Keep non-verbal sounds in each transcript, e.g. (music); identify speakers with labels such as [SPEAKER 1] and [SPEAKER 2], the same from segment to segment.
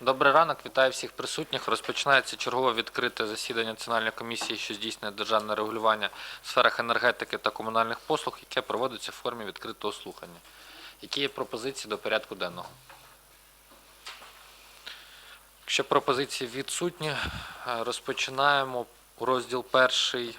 [SPEAKER 1] Добрий ранок, вітаю всіх присутніх. Розпочинається чергове відкрите засідання Національної комісії, що здійснює державне регулювання в сферах енергетики та комунальних послуг, яке проводиться в формі відкритого слухання. Які є пропозиції до порядку денного? Якщо пропозиції відсутні, е, розпочинаємо розділ перший.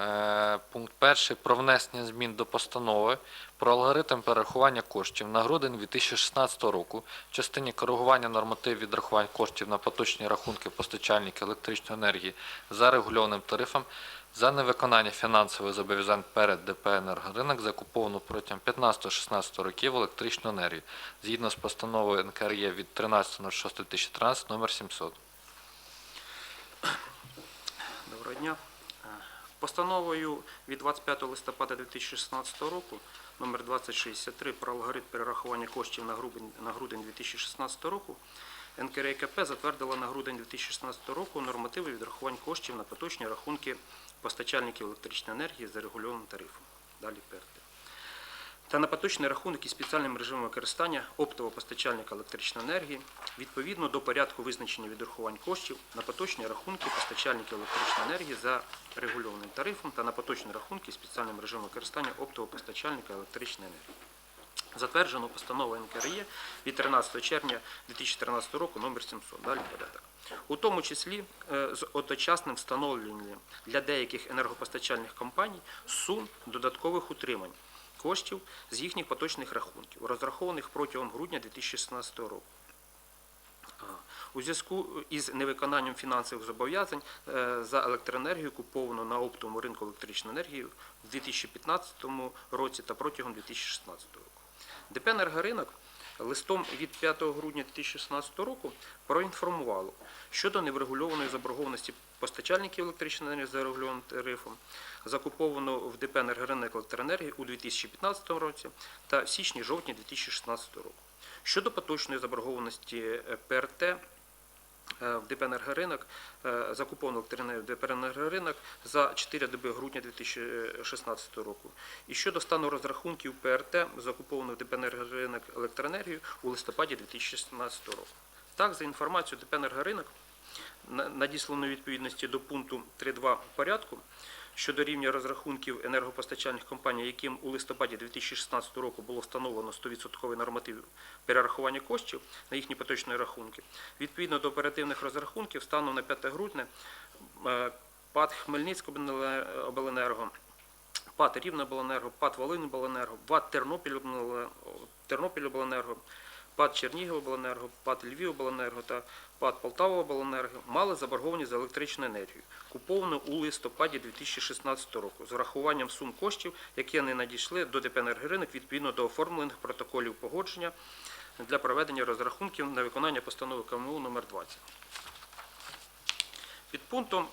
[SPEAKER 1] Е, Пункт перший про внесення змін до постанови про алгоритм перерахування коштів на грудень 2016 року в частині коригування норматив відрахувань коштів на поточні рахунки постачальників електричної енергії за регульованим тарифом за невиконання фінансових зобов'язань перед ДП «Енергоринок» закуповану протягом 15-16 років електричну енергію згідно з постановою НКРЄ від 13.06.2013 номер 700.
[SPEAKER 2] Доброго дня. Постановою від 25 листопада 2016 року номер 2063 про алгоритм перерахування коштів на грудень, на грудень 2016 року НКРКП затвердила на грудень 2016 року нормативи відрахувань коштів на поточні рахунки постачальників електричної енергії за регульованим тарифом. Далі ПРТ. Та на поточний рахунок із спеціальним режимом використання оптового постачальника електричної енергії відповідно до порядку визначення відрахувань коштів на поточні рахунки постачальників електричної енергії за регульованим тарифом та на поточні рахунки із спеціальним режимом використання оптового постачальника електричної енергії. Затверджено постановою НКРЄ від 13 червня 2013 року номер 700. Далі порядок. У тому числі е, з одночасним встановленням для деяких енергопостачальних компаній сум додаткових утримань коштів з їхніх поточних рахунків, розрахованих протягом грудня 2016 року. У зв'язку із невиконанням фінансових зобов'язань е, за електроенергію, куповану на оптовому ринку електричної енергії в 2015 році та протягом 2016 року. ДП «Енергоринок» листом від 5 грудня 2016 року проінформувало щодо неврегульованої заборгованості постачальників електричної енергії за регульованим тарифом, закуповано в ДП «Енергоринок» електроенергії у 2015 році та в січні-жовтні 2016 року. Щодо поточної заборгованості е, ПРТ е, в ДП «Енергоринок», е, закуповано електроенергію в ДП «Енергоринок» за 4 доби грудня 2016 року. І щодо стану розрахунків ПРТ, закуповано в ДП «Енергоринок» електроенергію у листопаді 2016 року. Так, за інформацією ДП «Енергоринок», на- надіслано відповідності до пункту 3.2 порядку щодо рівня розрахунків енергопостачальних компаній, яким у листопаді 2016 року було встановлено 100% норматив перерахування коштів на їхні поточні рахунки. Відповідно до оперативних розрахунків, станом на 5 грудня е, ПАД Хмельницького обленерго, ПАД Рівнеобленерго, ПАД Волиньобленерго, ПАД Тернопіль- Тернопільобленерго, ПАД Чернігівобленерго, ПАД Львівобленерго та ПАД Полтавобленерго мали заборгованість за електричну енергію, куповану у листопаді 2016 року з урахуванням сум коштів, які не надійшли до ДП «Енергоринок» відповідно до оформлених протоколів погодження для проведення розрахунків на виконання постанови КМУ номер 20. Під пунктом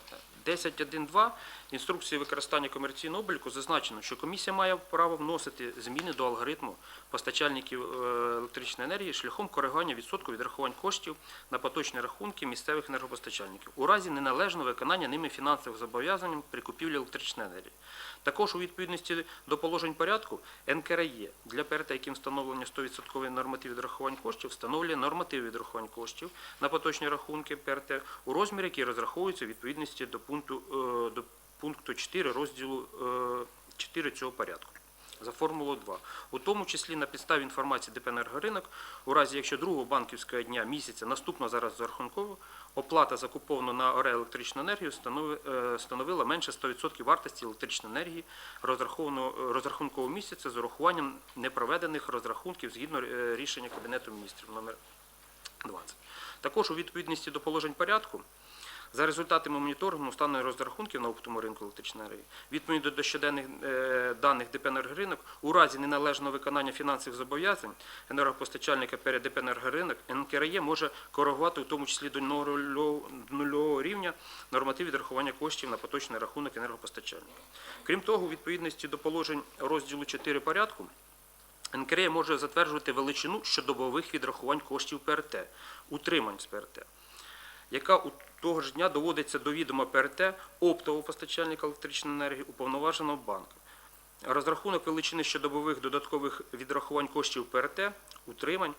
[SPEAKER 2] 10.1.2 інструкції використання комерційного обліку зазначено, що комісія має право вносити зміни до алгоритму постачальників е, електричної енергії шляхом коригування відсотку відрахувань коштів на поточні рахунки місцевих енергопостачальників у разі неналежного виконання ними фінансових зобов'язань при купівлі електричної енергії. Також у відповідності до положень порядку НКРЄ для ПРТ, яким встановлено 100% норматив відрахувань коштів, встановлює норматив відрахувань коштів на поточні рахунки ПРТ у розмірі, який розраховується у відповідності до пункту, е, до пункту 4 розділу е, 4 цього порядку. За формулою 2. У тому числі на підставі інформації ДП «Енергоринок», у разі якщо другого банківського дня місяця наступного зараз зарахунково, оплата закуповану на ОРЕ електричну енергію е, становила менше 100% вартості електричної енергії розрахункового місяця з урахуванням непроведених розрахунків згідно е, рішення Кабінету міністрів номер 20. Також у відповідності до положень порядку за результатами моніторингу стану розрахунків на оптовому ринку електричної енергії, відповідно до щоденних е, даних ДП «Енергоринок», у разі неналежного виконання фінансових зобов'язань енергопостачальника перед ДП «Енергоринок» НКРЄ може коригувати, у тому числі до нульового рівня норматив відрахування коштів на поточний рахунок енергопостачальника. Крім того, у відповідності до положень розділу 4 порядку, НКРЄ може затверджувати величину щодобових відрахувань коштів ПРТ, утримань з ПРТ яка у того ж дня доводиться до відома ПРТ оптового постачальника електричної енергії уповноваженого банку. Розрахунок величини щодобових додаткових відрахувань коштів ПРТ, утримань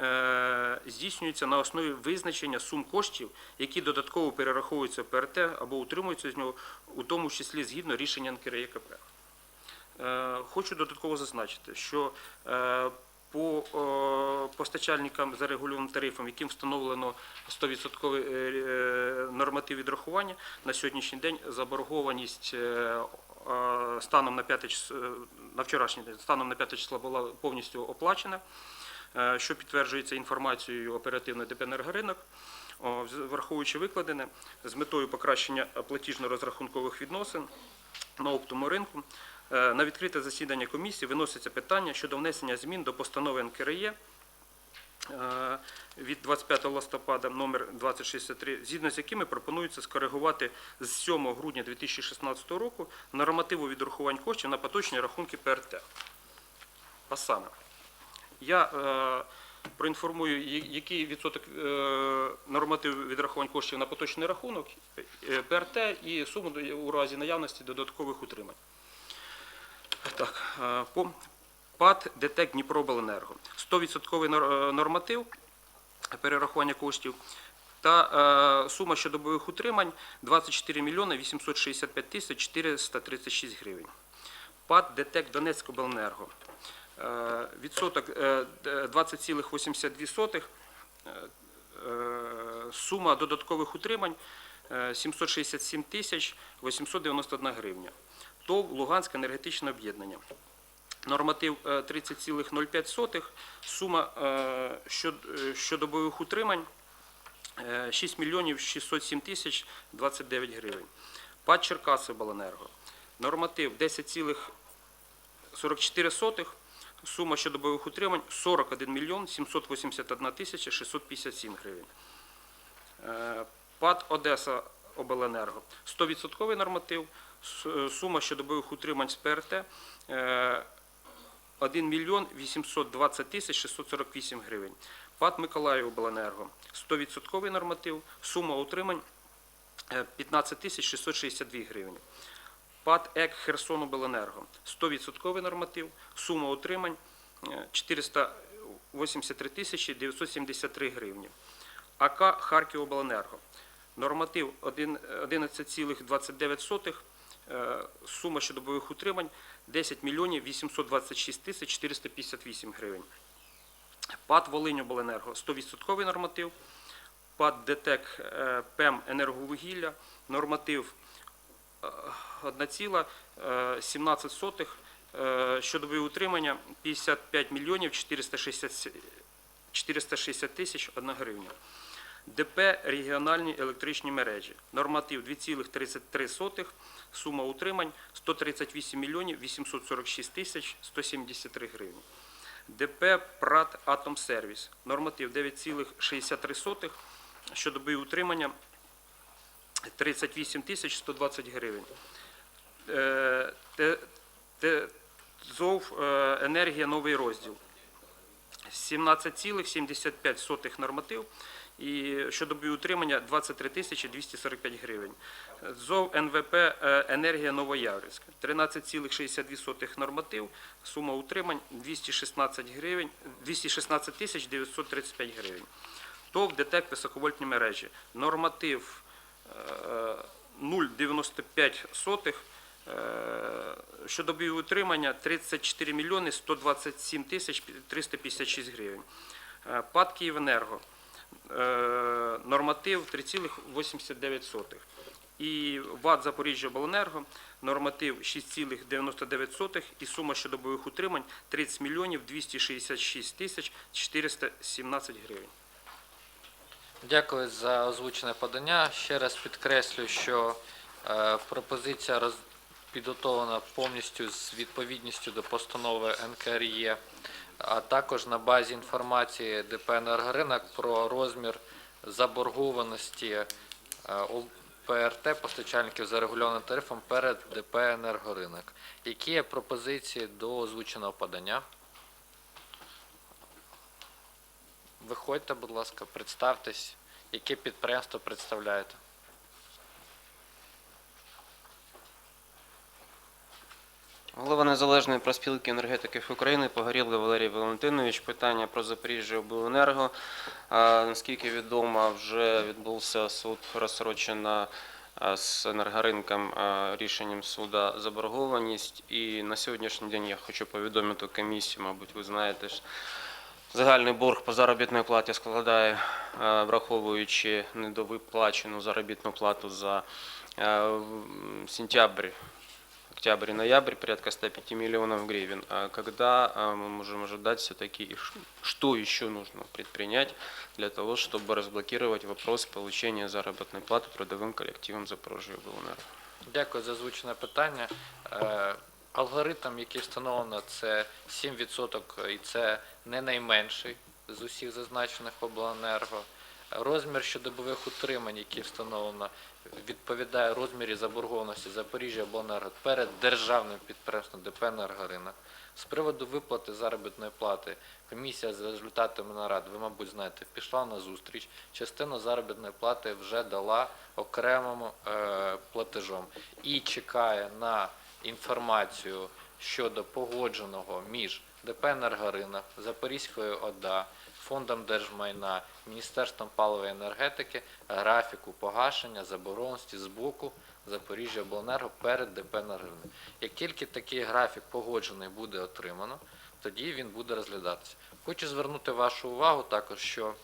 [SPEAKER 2] е, здійснюється на основі визначення сум коштів, які додатково перераховуються ПРТ або утримуються з нього, у тому числі згідно рішення НКРЄКП. Е, Хочу додатково зазначити, що е, по е, постачальникам за регульованим тарифом, яким встановлено 100% е, норматив відрахування, на сьогоднішній день заборгованість е, е, станом на 5 число, на вчорашній день, станом на 5 число була повністю оплачена, е, що підтверджується інформацією оперативної ДП «Енергоринок». Враховуючи викладене, з метою покращення платіжно-розрахункових відносин на оптовому ринку, е, на відкрите засідання комісії виноситься питання щодо внесення змін до постанови НКРЄ е, від 25 листопада номер 2063, згідно з якими пропонується скоригувати з 7 грудня 2016 року нормативу відрахувань коштів на поточні рахунки ПРТ. А саме, я е, проінформую, який відсоток е, нормативу відрахувань коштів на поточний рахунок е, ПРТ і суму у разі наявності додаткових утримань. Так, е, по ПАД ДТЕК Дніпробленерго. 100% е, норматив перерахування коштів та е, сума щодобових утримань 24 мільйони 865 тисяч 436 гривень. ПАД ДТЕК Донецькобленерго. Е, Відсоток е, 20,82. Е, е, Сума додаткових утримань е, 767 тисяч 891 гривня. ТОВ Луганське енергетичне об'єднання. Норматив е, 30,05, сума е, е, щодобових утримань е, 6 мільйонів 607 тисяч 29 гривень. ПАД Черкасибленерго. Норматив 10,44, сума щодобових утримань 41 мільйон 781 тисяча 657 гривень. Е, ПАД Одеса Обленерго. 100% норматив, е, сума щодобових утримань з ПРТ е, 1 мільйон 820 тисяч 648 гривень. ПАД Миколаїв Обленерго. 100% норматив, сума утримань е, 15 тисяч 662 гривні. ПАД ЕК Херсонобленерго. 100% норматив, сума утримань е, 483 тисячі 973 гривні. АК Харківобленерго. Норматив 1 11,29, е, сума щодобових утримань 10 мільйонів 826 тисяч 458 гривень. ПАД Волиньобленерго 100% норматив, ПАД ДТЕК е, ПЕМ Енерговугілля, норматив е, 1,17, е, щодові утримання 55 мільйонів 460 460 тисяч 1 гривня. ДП регіональні електричні мережі. Норматив 2,33, сума утримань 138 мільйонів 846 тисяч 173 гривні. ДП ПРАТ Атомсервіс. Норматив 9,63, щодоби утримання 38 тисяч 120 гривень. Е, Т- Т- ЗОВ е, енергія новий розділ. 17,75 норматив і щодоби утримання 23 тисячі 245 гривень. ЗОВ НВП е, енергія Новояврівськ 13,62 норматив, сума утримань 216 гривень, 216 тисяч 935 гривень. ТОВ ДТЕК високовольтні мережі. Норматив е, 0,95 сотих. Е, утримання 34 мільйони 127 тисяч 356 гривень. Е, ПАД «Київенерго». Е, Норматив 3,89. І ВАД Запоріжжя Обленерго. Норматив 6,99 і сума щодобових утримань 30 мільйонів 266 тисяч 417 гривень.
[SPEAKER 1] Дякую за озвучене подання. Ще раз підкреслю, що е, пропозиція роз... підготовлена повністю з відповідністю до постанови НКРЄ, а також на базі інформації ДП «Енергоринок» про розмір заборгованості е, у ПРТ постачальників за регульованим тарифом перед ДП «Енергоринок». Які є пропозиції до озвученого подання? Виходьте, будь ласка, представтесь, яке підприємство представляєте.
[SPEAKER 3] Голова Незалежної проспілки енергетиків України Погорілий Валерій Валентинович. Питання про Запоріжжя обленерго. Наскільки відомо, вже відбувся суд розсрочена з енергоринком рішенням суда заборгованість. І на сьогоднішній день я хочу повідомити комісію, мабуть, ви знаєте Загальний борг по заробітній платі складає, враховуючи недовиплачену заробітну плату за сентябрь, октябрь и ноябрь порядка 105 миллионов гривен. А когда э, мы можем ожидать все-таки, и ш- что еще нужно предпринять для того, чтобы разблокировать вопрос получения заработной платы трудовым коллективом Запорожья ГУНР?
[SPEAKER 1] Дякую за озвучене питання. Е, Алгоритм, який встановлено, це 7% і це не найменший з усіх зазначених обленерго. Розмір щодобових утримань, які встановлено, відповідає розмірі заборгованості Запоріжжя обленерго перед державним підприємством ДП «Енергоринок». З приводу виплати заробітної плати комісія за результатами нарад, ви, мабуть, знаєте, пішла на зустріч. Частину заробітної плати вже дала окремим е, платежом і чекає на інформацію щодо погодженого між ДП «Енергоринок», Запорізькою ОДА, Фондом держмайна, Міністерством паливої енергетики графіку погашення заборгованості з боку Запоріжжя обленерго перед ДП «Енергоринок». Як тільки такий графік погоджений буде отримано, тоді він буде розглядатися. Хочу звернути вашу увагу також, що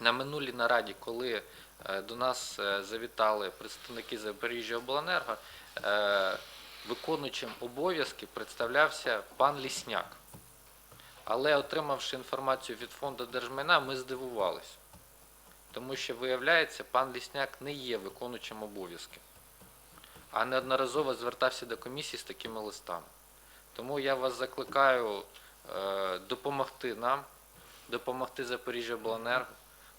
[SPEAKER 1] на минулій нараді, коли е, до нас е, завітали представники Запоріжжя обленерго, е, виконуючим обов'язки представлявся пан Лісняк. Але отримавши інформацію від фонду держмайна, ми здивувалися. Тому що, виявляється, пан Лісняк не є виконуючим обов'язки, а неодноразово звертався до комісії з такими листами. Тому я вас закликаю е, допомогти нам, допомогти Запоріжжя Обленерго,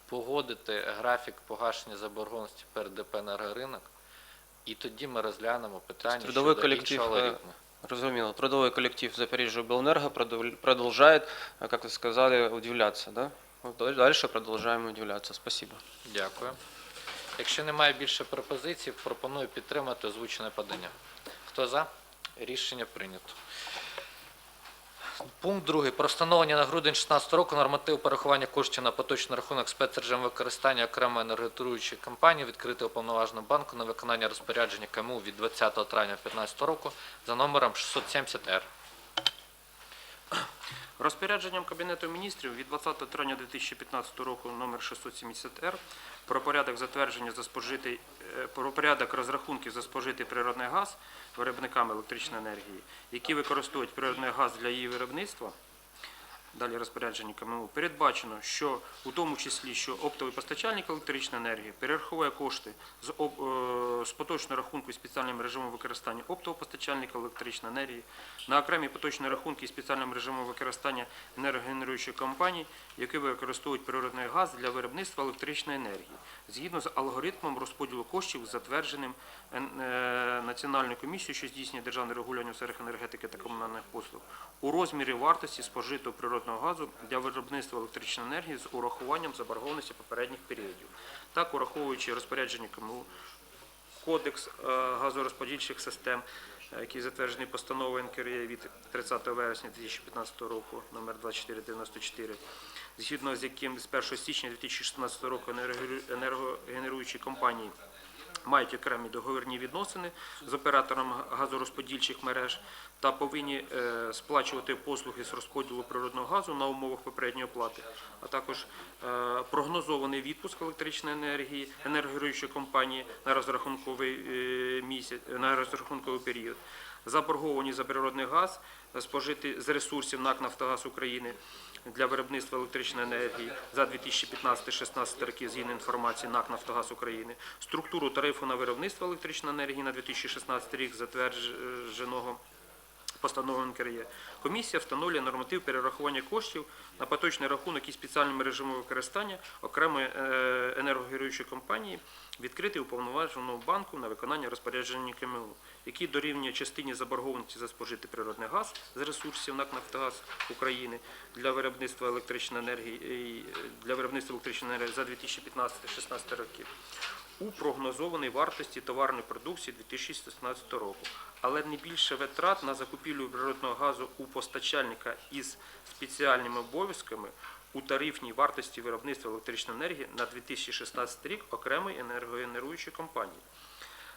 [SPEAKER 1] погодити графік погашення заборгованості перед ДП «Енергоринок», і тоді ми розглянемо питання щодо іншого
[SPEAKER 3] е,
[SPEAKER 1] алгоритму.
[SPEAKER 3] Разумело. Трудовой коллектив Запорожья Белэнерго продов- продолжает, э, как вы сказали, удивляться, да? Вот дал- Дальше продолжаем удивляться. Спасибо.
[SPEAKER 1] Дякую. Якщо немає більше пропозицій, пропоную підтримати озвучене подання. Хто за? Рішення прийнято. Пункт другий. Про встановлення на грудень 16 року нормативу порахування коштів на поточний рахунок спецрежим використання окремої енергетируючої компанії відкритого повноважного банку на виконання розпорядження КМУ від 20 травня 2015 року за номером 670-Р.
[SPEAKER 2] Розпорядженням Кабінету міністрів від 20 травня 2015 року номер 670-Р про порядок затвердження за спожитий, е, про порядок розрахунків за спожитий природний газ виробниками електричної енергії, які використовують природний газ для її виробництва, далі розпорядження КМУ, передбачено, що у тому числі, що оптовий постачальник електричної енергії перераховує кошти з, об- е, з поточного рахунку із спеціальним режимом використання оптового постачальника електричної енергії на окремі поточні рахунки із спеціальним режимом використання енергогенеруючої компанії, які використовують природний газ для виробництва електричної енергії, згідно з алгоритмом розподілу коштів, затвердженим е, Національною комісією, що здійснює державне регулювання у сферах енергетики та комунальних послуг, у розмірі вартості спожитого природного газу для виробництва електричної енергії з урахуванням заборгованості попередніх періодів. Так, ураховуючи розпорядження КМУ, Кодекс е, газорозподільчих систем, е, який затверджений постановою НКРЄ від 30 вересня 2015 року, номер 2494, згідно з яким з 1 січня 2016 року енергогенеруючі компанії мають окремі договірні відносини з оператором газорозподільчих мереж та повинні е, сплачувати послуги з розподілу природного газу на умовах попередньої оплати, а також е, прогнозований відпуск електричної енергії енергогенеруючої компанії на розрахунковий е, місяць на розрахунковий період. Заборговані за природний газ спожити з ресурсів НАК «Нафтогаз України» для виробництва електричної енергії за 2015-16 роки згідно інформації НАК «Нафтогаз України», структуру тарифу на виробництво електричної енергії на 2016 рік затвердженого постановою НКРЄ. Комісія встановлює норматив перерахування коштів на поточний рахунок і спеціальним режимом використання окремої енергогіруючої компанії, відкритий уповноваженого банку на виконання розпорядження КМУ, який дорівнює частині заборгованості за спожитий природний газ з ресурсів НАК «Нафтогаз України для виробництва електричної енергії для виробництва електричної енергії за 2015-16 років у прогнозованій вартості товарної продукції 2016 року, але не більше витрат на закупівлю природного газу у постачальника із спеціальними обов'язками у тарифній вартості виробництва електричної енергії на 2016 рік окремої енергогенеруючої компанії.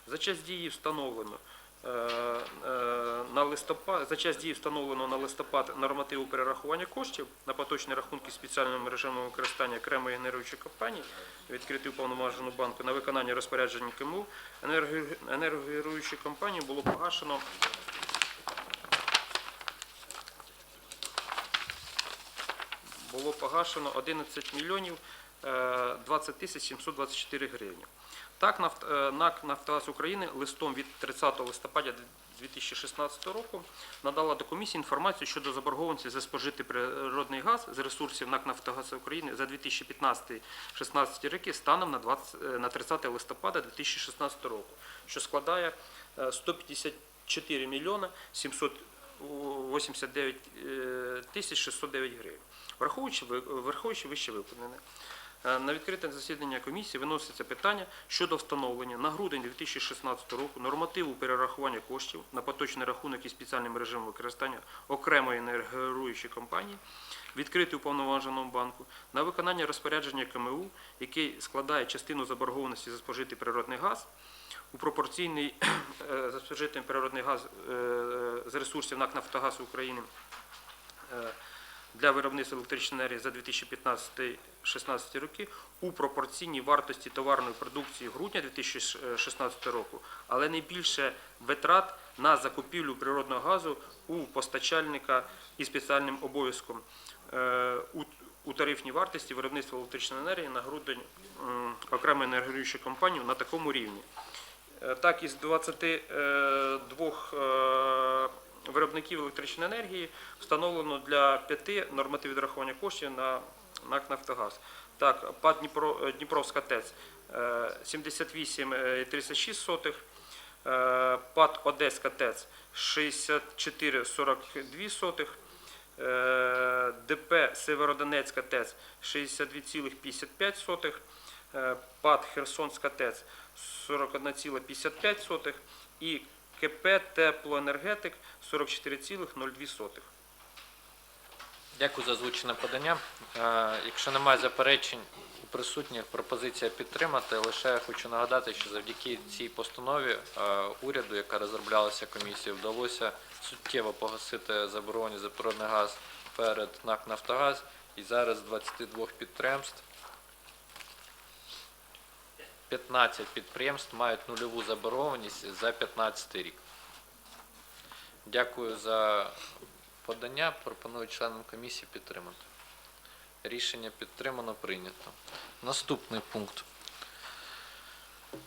[SPEAKER 2] За час дії встановлено е, е, на листопад за час дії встановлено на листопад нормативу перерахування коштів на поточні рахунки спеціального режиму використання окремої генеруючої компанії, відкритий уповноважену банку на виконання розпоряджень КМУ енерго- енергогенеруючої компанії було погашено було погашено 11 мільйонів е, 20 тисяч 724 гривні. Так, е, НАК «Нафтогаз України» листом від 30 листопада 2016 року надала до комісії інформацію щодо заборгованості за спожитий природний газ з ресурсів НАК «Нафтогаз України за 2015-16 роки станом на, 20, е, 30 листопада 2016 року, що складає е, 154 мільйона 789 е, тисяч 609 гривень. Враховуючи, вище виконане, е, на відкрите засідання комісії виноситься питання щодо встановлення на грудень 2016 року нормативу перерахування коштів на поточний рахунок із спеціальним режимом використання окремої енергогенеруючої компанії, відкритий уповноваженому банку, на виконання розпорядження КМУ, який складає частину заборгованості за спожитий природний газ, у пропорційний (clears throat) е, за спожитий природний газ е, з ресурсів НАК «Нафтогаз України» для виробництва електричної енергії за 2015-16 роки у пропорційній вартості товарної продукції грудня 2016 року, але не більше витрат на закупівлю природного газу у постачальника із спеціальним обов'язком е, у- тарифній вартості виробництва електричної енергії на грудень окремої енергоюючої компанії на такому рівні. Е, Так, із 22 е, виробників електричної енергії встановлено для п'яти норматив відрахування коштів на НАК «Нафтогаз». Так, ПАД Дніпро, е, Дніпровська ТЕЦ е, 78,36 е, ПАД Одеська ТЕЦ 64,42 е, ДП Северодонецька ТЕЦ 62,55 е, ПАД Херсонська ТЕЦ 41,55 і КП Теплоенергетик 44,02 сотих.
[SPEAKER 1] Дякую за озвучене подання. Е, Якщо немає заперечень у присутніх, пропозиція підтримати. Лише хочу нагадати, що завдяки цій постанові е, уряду, яка розроблялася комісією, вдалося суттєво погасити заборонення за природний газ перед НАК «Нафтогаз». І зараз з 22 підприємств 15 підприємств мають нульову заборгованість за 15 рік. Дякую за подання. Пропоную членам комісії підтримати. Рішення підтримано, прийнято. Наступний пункт.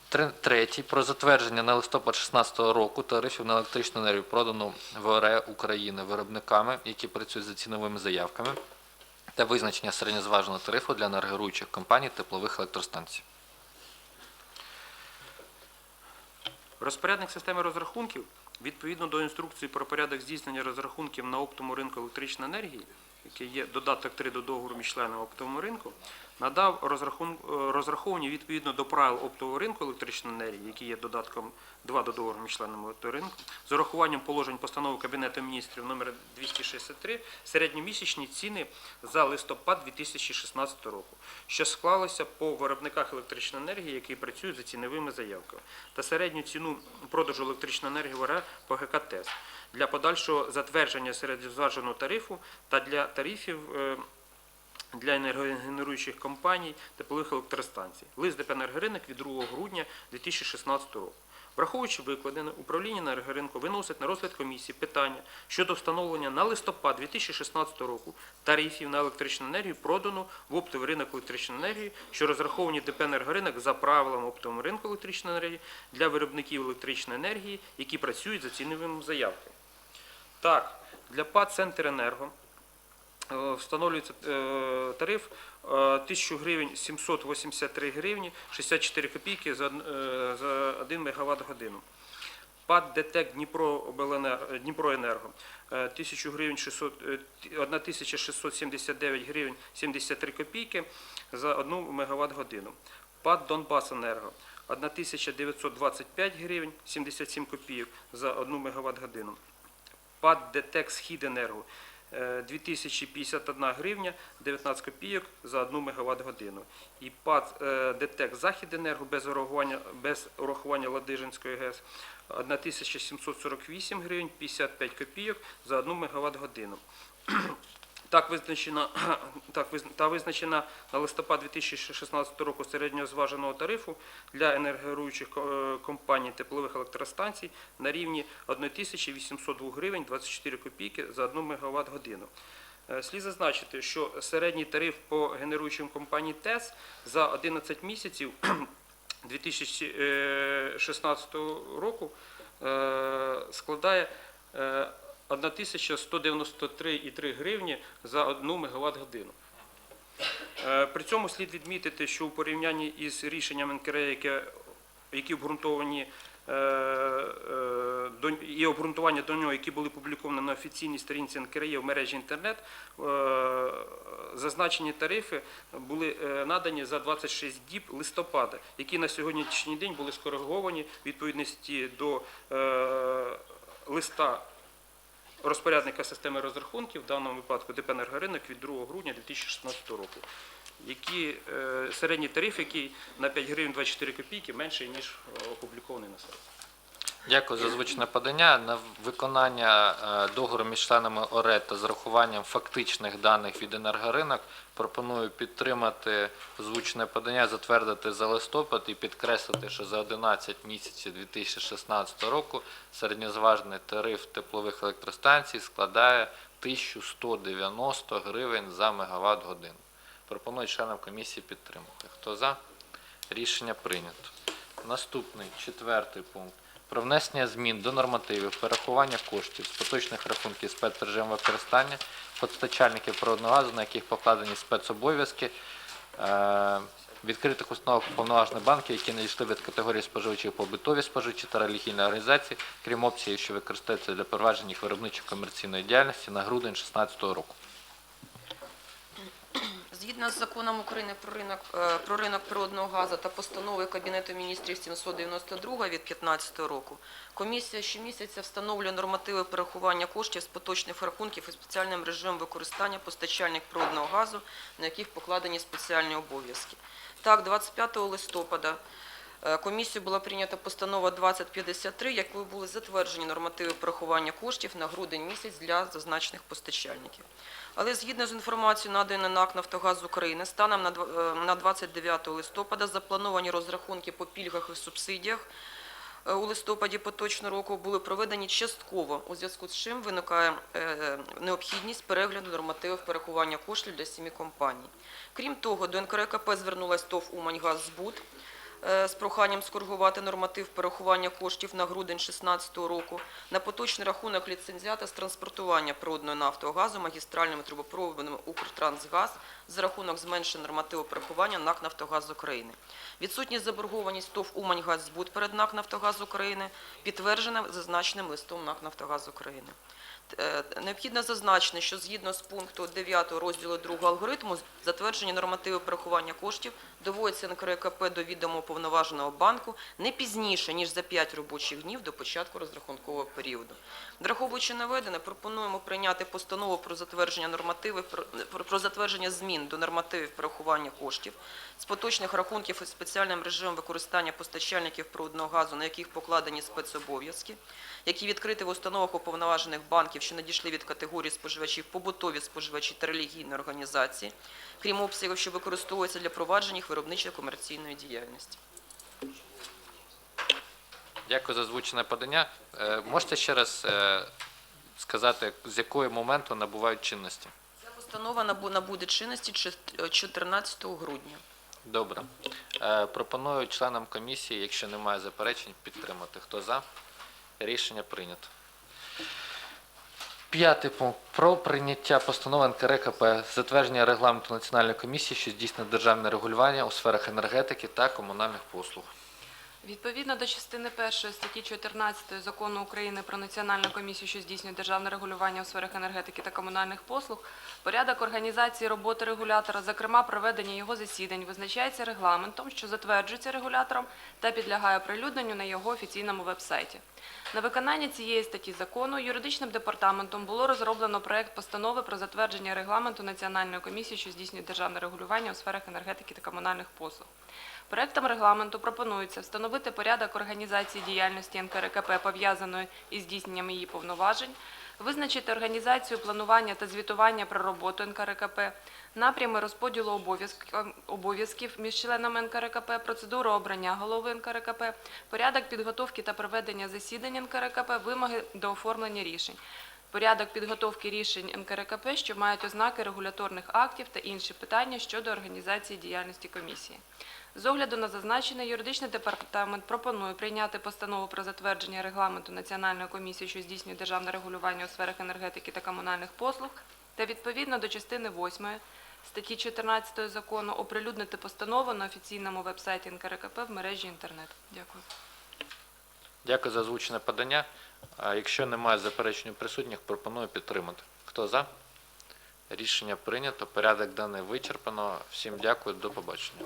[SPEAKER 1] Тре- Третій. Про затвердження на листопад 2016 року тарифів на електричну енергію продано в ОРЕ України виробниками, які працюють за ціновими заявками, та визначення середньозваженого тарифу для енергоруючих компаній теплових електростанцій.
[SPEAKER 2] Розпорядник системи розрахунків відповідно до інструкції про порядок здійснення розрахунків на оптовому ринку електричної енергії, який є додаток 3 до договору між членами оптового ринку, надав розрахун... е, розраховані відповідно до правил оптового ринку електричної енергії, які є додатком 2 до договору між членами оптового ринку, з урахуванням положень постанови Кабінету міністрів номер 263 середньомісячні ціни за листопад 2016 року, що склалося по виробниках електричної енергії, які працюють за ціновими заявками, та середню ціну продажу електричної енергії в ОРЕ по ГКТЕС для подальшого затвердження середньозваженого тарифу та для тарифів е, для енергогенеруючих компаній теплових електростанцій. Лист ДП «Енергоринок» від 2 грудня 2016 року. Враховуючи викладене, управління енергоринку виносить на розгляд комісії питання щодо встановлення на листопад 2016 року тарифів на електричну енергію продано в оптовий ринок електричної енергії, що розраховані ДП «Енергоринок» за правилами оптового ринку електричної енергії для виробників електричної енергії, які працюють за ціновими заявками. Так, для ПАД «Центренерго» встановлюється е, тариф 1000 гривень 783 гривні 64 копійки за, од- е, за 1 мегаватт годину. ПАД ДТЕК Дніпроенерго е, 1000 гривень 600, е, ті- 1679 гривень 73 копійки за 1 мегаватт годину. ПАД Донбасенерго 1925 гривень 77 копійок за 1 мегаватт годину. ПАД ДТЕК Східенерго е, 2051 гривня 19 копійок за 1 мегаватт годину. І ПАД е, ДТЕК Західенерго без урахування, без урахування Ладижинської ГЕС 1748 гривень 55 копійок за 1 мегаватт годину. Так визначена, (clears throat) так, та визначена на листопад 2016 року середньозваженого тарифу для енергогеруючих е, компаній теплових електростанцій на рівні 1802 гривень 24 копійки за 1 мегаватт годину. Е, Слід зазначити, що середній тариф по генеруючим компанії ТЕС за 11 місяців (clears throat) 2016 року е, складає е, 1193,3 гривні за 1 мегаватт годину. Е, При цьому слід відмітити, що у порівнянні із рішенням НКРЕ, які обґрунтовані е, е, і обґрунтування до нього, які були опубліковані на офіційній сторінці НКРЕ в мережі інтернет, е, зазначені тарифи були е, надані за 26 діб листопада, які на сьогоднішній день були скориговані відповідності до е, листа розпорядника системи розрахунків, в даному випадку ДП «Енергоринок» від 2 грудня 2016 року, які е, середній тариф, який на 5 гривень 24 копійки менший, ніж е, опублікований на сайті.
[SPEAKER 1] Дякую за озвучене подання. На виконання е, договору між членами ОРЕД та з урахуванням фактичних даних від енергоринок пропоную підтримати озвучене подання, затвердити за листопад і підкреслити, що за 11 місяців 2016 року середньозважений тариф теплових електростанцій складає 1190 гривень за мегаватт годину. Пропоную членам комісії підтримати. Хто за? Рішення прийнято. Наступний четвертий пункт. Про внесення змін до нормативів перерахування коштів з поточних рахунків спецрежиму використання постачальників природного газу, на яких покладені спецобов'язки е, відкритих установ повноважних банків, які надійшли від категорії споживачів побутові споживачі та релігійні організації, крім опцій, що використовуються для провадження їх виробничо-комерційної діяльності на грудень 2016 року.
[SPEAKER 4] Згідно з законом України про ринок, е, про ринок природного газу та постанови Кабінету міністрів 792 від 2015 року, комісія щомісяця встановлює нормативи перерахування коштів з поточних рахунків і спеціальним режимом використання постачальник природного газу, на яких покладені спеціальні обов'язки. Так, 25 листопада е, комісією була прийнята постанова 2053, якою були затверджені нормативи перерахування коштів на грудень місяць для зазначених постачальників. Але згідно з інформацією, наданою НАК «Нафтогаз України», станом на дв- е, на 29 листопада заплановані розрахунки по пільгах і субсидіях е, у листопаді поточного року були проведені частково, у зв'язку з чим виникає необхідність перегляду нормативів перерахування коштів для сімі компаній. Крім того, до НКРКП звернулась ТОВ «Уманьгаззбут» е, з проханням скоригувати норматив перерахування коштів на грудень 2016 року на поточний рахунок ліцензіата з транспортування природної нафти газу магістральними трубопроводами «Укртрансгаз» за рахунок зменшення нормативу перерахування НАК «Нафтогаз України». Відсутність заборгованість ТОВ «Уманьгаззбут» перед НАК «Нафтогаз України підтверджена зазначеним листом НАК «Нафтогаз України». Е, Необхідно зазначити, що згідно з пункту 9 розділу 2 алгоритму затверджені нормативи перерахування коштів доводяться НКРКП до відомо уповноваженого банку не пізніше, ніж за 5 робочих днів до початку розрахункового періоду. Враховуючи наведене, пропонуємо прийняти постанову про затвердження нормативів про, затвердження змін до нормативів перерахування коштів з поточних рахунків із спеціальним режимом використання постачальників природного газу, на яких покладені спецобов'язки, які відкриті в установах уповноважених банків, що надійшли від категорії споживачів побутові споживачі та релігійні організації, крім обсягів, що використовуються для провадження їх виробничо-комерційної діяльності.
[SPEAKER 1] Дякую за озвучене подання. Е, Можете ще раз е, сказати, з якого моменту набувають чинності?
[SPEAKER 4] Ця постанова набу- набуде чинності чет- 14 грудня.
[SPEAKER 1] Добре. Е, Пропоную членам комісії, якщо немає заперечень, підтримати. Хто за? Рішення прийнято. П'ятий пункт про прийняття постанови НКРКП затвердження регламенту Національної комісії, що здійснює державне регулювання у сферах енергетики та комунальних послуг.
[SPEAKER 5] Відповідно до частини 1 статті 14 Закону України про Національну комісію, що здійснює державне регулювання у сферах енергетики та комунальних послуг, порядок організації роботи регулятора, зокрема проведення його засідань, визначається регламентом, що затверджується регулятором та підлягає оприлюдненню на його офіційному вебсайті. На виконання цієї статті закону юридичним департаментом було розроблено проект постанови про затвердження регламенту Національної комісії, що здійснює державне регулювання у сферах енергетики та комунальних послуг. Проектом регламенту пропонується встановити порядок організації діяльності НКРКП, пов'язаної із здійсненням її повноважень, визначити організацію планування та звітування про роботу НКРКП, напрями розподілу обов'язків між членами НКРКП, процедуру обрання голови НКРКП, порядок підготовки та проведення засідань НКРКП, вимоги до оформлення рішень. Порядок підготовки рішень НКРКП, що мають ознаки регуляторних актів та інші питання щодо організації діяльності комісії. З огляду на зазначене, юридичний департамент пропонує прийняти постанову про затвердження регламенту Національної комісії, що здійснює державне регулювання у сферах енергетики та комунальних послуг, та відповідно до частини 8 статті 14 закону оприлюднити постанову на офіційному вебсайті НКРКП в мережі інтернет. Дякую.
[SPEAKER 1] Дякую за озвучене подання. А Якщо немає заперечень присутніх, пропоную підтримати. Хто за? Рішення прийнято. Порядок даний вичерпано. Всім дякую, до побачення.